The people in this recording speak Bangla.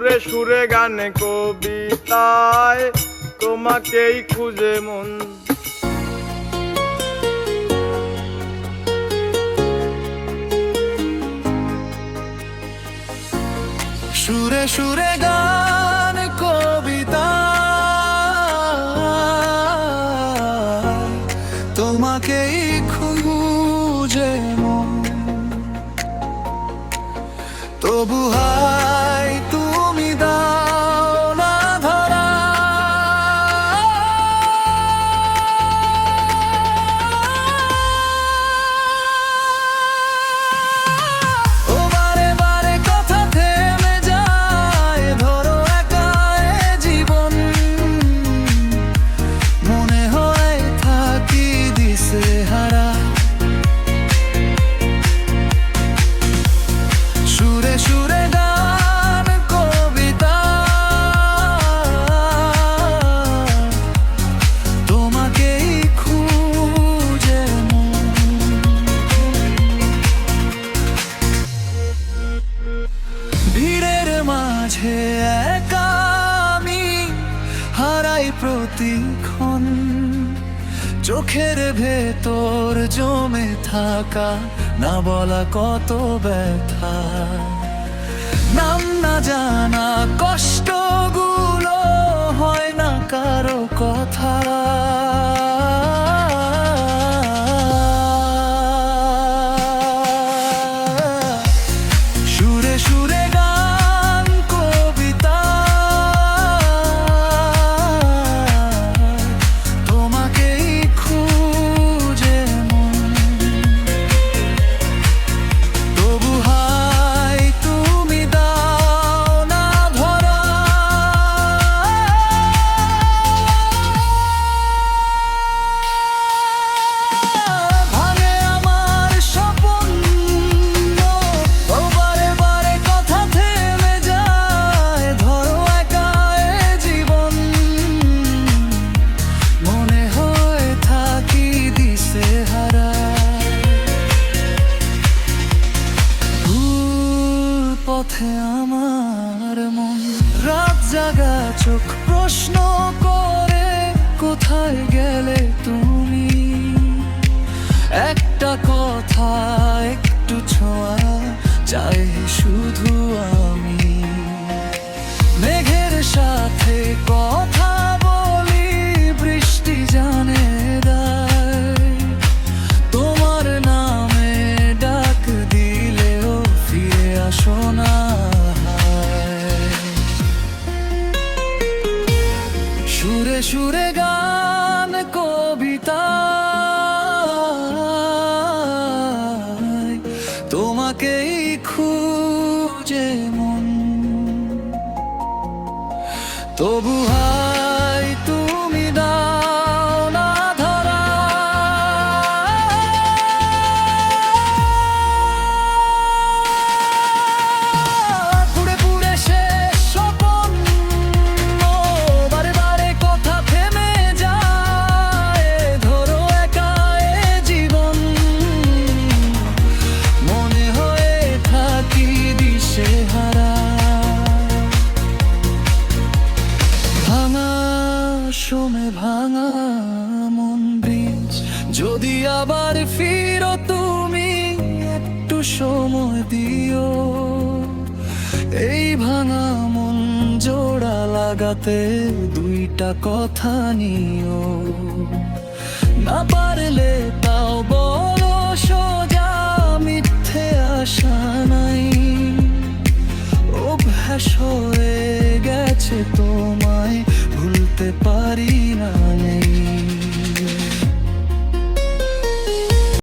সুরে সুরে গানে কবিতায় তোমাকেই খুঁজে মন। সুরে সুরে গান কবিতা তোমাকেই খুঁজে মন। তবু মাঝে একা আমি হারাই প্রতিক্ষণ। চোখের ভেতর জমে থাকা, না বলা কত ব্যথা। নাম না জানা পথে আমার মন। রাত জাগা চোখ প্রশ্ন করে কোথায় গেলে তুমি? সুরে গান কবিতা। তোমাকেই খুঁজে মন। তবু হাই আবার ফিরো তুমি, একটু সময় দিও। এই ভাঙা মন জোড়া লাগাতে দুইটা কথা নিও। না পারলে তাও বলো, সোজা মিথ্যে আশা নাই। অভ্যাস হয়ে গেছে তোমায়, ভুলতে পারি না